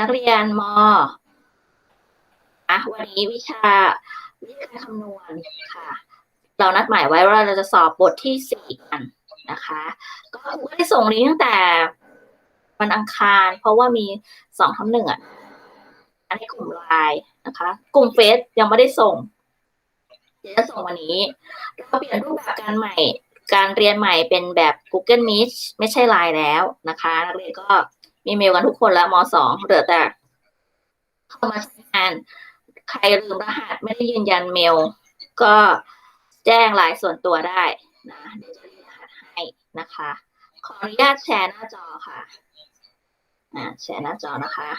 นักเรียนมอะวันนี้วิชาวิชากาคำนวณค่ะ เรานัดหมายไว้ว่าเราจะสอบบทที่สี่กันนะคะ ก็ครูก็ได้ส่งลิงก์ตั้งแต่วันอังคาร เพราะว่ามีสองทับหนึ่งอะอันนี้กลุ่มไลน์นะคะ กลุ่มเฟซยังไม่ได้ส่งเดี๋ยวจะส่งวันนี้เราเปลี่ยนรูปแบบการใหม่ การเรียนใหม่เป็นแบบ Google Meet ไม่ใช่ไลน์แล้วนะคะ นักเรียนก็ มีเมลกันทุกคนแล้วมสองเหลือแต่เข้ามาใช้งาน ใครลืมรหัสไม่ได้ยืนยันเมล ก็แจ้งไลน์ส่วนตัวได้นะเดี๋ยวจะรีรหัสให้นะคะ ขออนุญาตแชร์หน้าจอค่ะอ่าแชร์หน้าจอนะคะ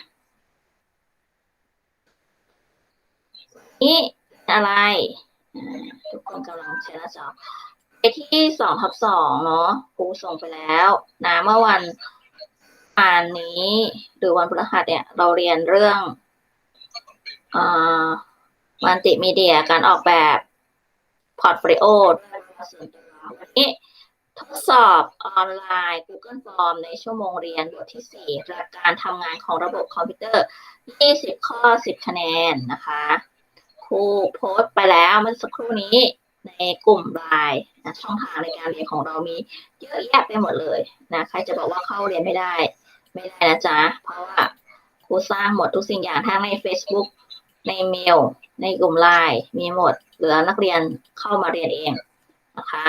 นี่อะไรทุกคนกำลังแชร์หน้าจอไปที่สองทับสองเนาะครูส่งไปแล้วนะเมื่อวันานนี้ หรือวันพฤหัสเนี่ย เราเรียนเรื่องอ่ามัลติมีเดียการออกแบบพอร์ตโฟลิโอวันนี้ทดสอบออนไลน์ Google Form ในชั่วโมงเรียนบทที่ 4 หลักการทำงานของระบบคอมพิวเตอร์ 20 ข้อ 10 คะแนนนะคะครูโพสต์ไปแล้วเมื่อสักครู่นี้ในกลุ่มไลน์นะช่องทางในการเรียนของเรามีเยอะแยะไปหมดเลยนะ ใครจะบอกว่าเข้าเรียนไม่ได้ ไม่ได้นะจ๊ะ เพราะว่าครูสร้างหมดทุกสิ่งอย่างทั้งใน Facebook ในเมล ในกลุ่มไลน์มีหมดเหลือนักเรียนเข้ามาเรียนเองนะคะ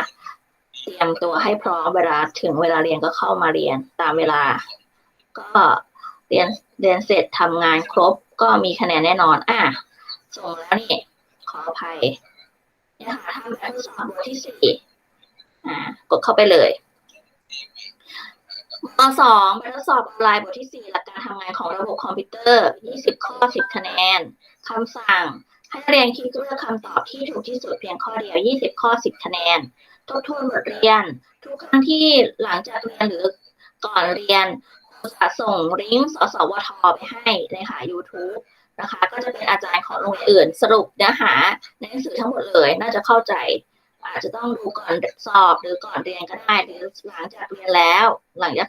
เตรียมตัวให้พร้อมเวลาถึงเวลาเรียนก็เข้ามาเรียนตามเวลา ก็เรียนเรียนเสร็จทำงานครบก็มีคะแนนแน่นอนอะส่งแล้วนี่ขออภัยเนี่ยค่ะทำแบบทดสอบบทที่สี่อ่ากดเข้าไปเลย สองแบบทดสอบออนไลน์บทที่สี่หลักการทำงานของระบบคอมพิวเตอร์ยี่สิบข้อสิบคะแนนคำสั่ง ให้เรียนคิดเลือกคำตอบที่ถูกที่สุดเพียงข้อเดียวยี่สิบข้อสิบคะแนน ทบทวนบทเรียน ทุกครั้งที่หลังจากเรียนหรือก่อนเรียนจะส่งลิงก์สสวทไปให้ในค่ะ YouTube นะคะ ก็จะเป็นอาจารย์ของโรงเรียนอื่น สรุปเนื้อหาในหนังสือทั้งหมดเลย น่าจะเข้าใจ อาจจะต้องดูก่อนสอบหรือก่อนเรียนก็ได้หรือหลังจากเรียนแล้ว หลังจาก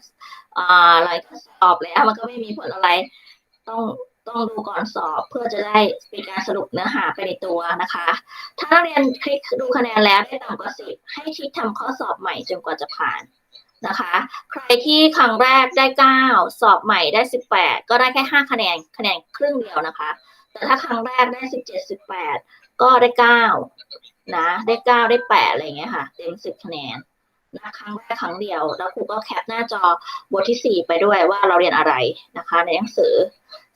อ่าหลังจากสอบแล้วมันก็ไม่มีผลอะไร ต้องต้องดูก่อนสอบเพื่อจะได้เป็นการสรุปเนื้อหาไปในตัวนะคะ ถ้านักเรียนคลิกดูคะแนนแล้วได้ต่ำกว่าสิบให้คลิกทำข้อสอบใหม่จนกว่าจะผ่านนะคะ ใครที่ครั้งแรกได้เก้าสอบใหม่ได้สิบแปดก็ได้แค่ห้าคะแนน คะแนนครึ่งเดียวนะคะ แต่ถ้าครั้งแรกได้สิบเจ็ดสิบแปดก็ได้เก้า นะ ได้เก้าได้แปดอะไรอย่างเงี้ยค่ะเต็มสิบคะแนนนะครั้งแรกครั้งเดียว แล้วครูก็แคปหน้าจอบทที่สี่ไปด้วยว่าเราเรียนอะไรนะคะ ในหนังสือ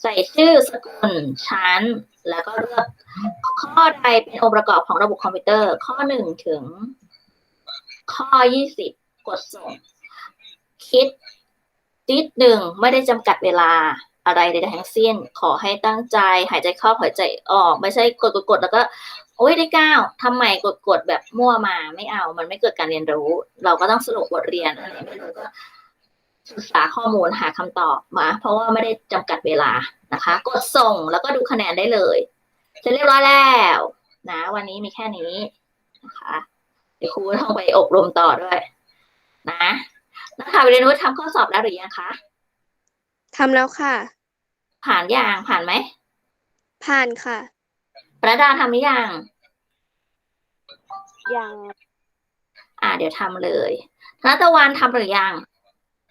ใส่ชื่อสกุลชั้น แล้วก็เลือกข้อใดเป็นองค์ประกอบของระบบคอมพิวเตอร์ ข้อหนึ่งถึง ข้อยี่สิบกดส่ง คิดนิดหนึ่งไม่ได้จำกัดเวลาอะไรใดๆทั้งสิ้น ขอให้ตั้งใจ หายใจเข้าหายใจออก ไม่ใช่กดกดๆๆแล้วก็ โอ้ยได้เก้าทำไมกดกดๆแบบมั่วมาไม่เอา มันไม่เกิดการเรียนรู้ เราก็ต้องสรุปบทเรียนอะไรไม่รู้ก็ศึกษาข้อมูลหาคำตอบมา เพราะว่าไม่ได้จำกัดเวลานะคะ กดส่งแล้วก็ดูคะแนนได้เลยเสร็จเรียบร้อยแล้วนะ วันนี้มีแค่นี้นะคะเดี๋ยวครูต้องไปอบรมต่อด้วย นะนะคะเรียนรู้ทำข้อสอบแล้วหรือยังคะทำแล้วค่ะ ผ่านยังผ่านไหม ผ่านค่ะ ประดาทำหรือยัง ยังอ่า เดี๋ยวทำเลยธนตะวันทำหรือยัง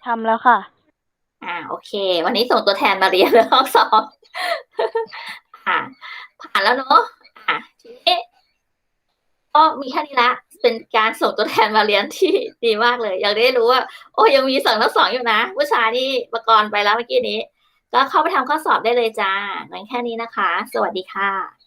ทำแล้วค่ะ อ่า โอเค วันนี้ส่งตัวแทนมาเรียนแล้วสอบอ่าผ่านแล้วเนอะอ่าทีนี้ก็มีแค่นี้ละ เป็นการส่งตัวแทนมาเรียนที่ดีมากเลย อยากได้รู้ว่า โอ้ยังมีสองทั้งสองอยู่นะผู้ชายนี่ประกรณ์ไปแล้วเมื่อกี้นี้ ก็เข้าไปทำข้อสอบได้เลยจ้างั้นแค่นี้นะคะ สวัสดีค่ะ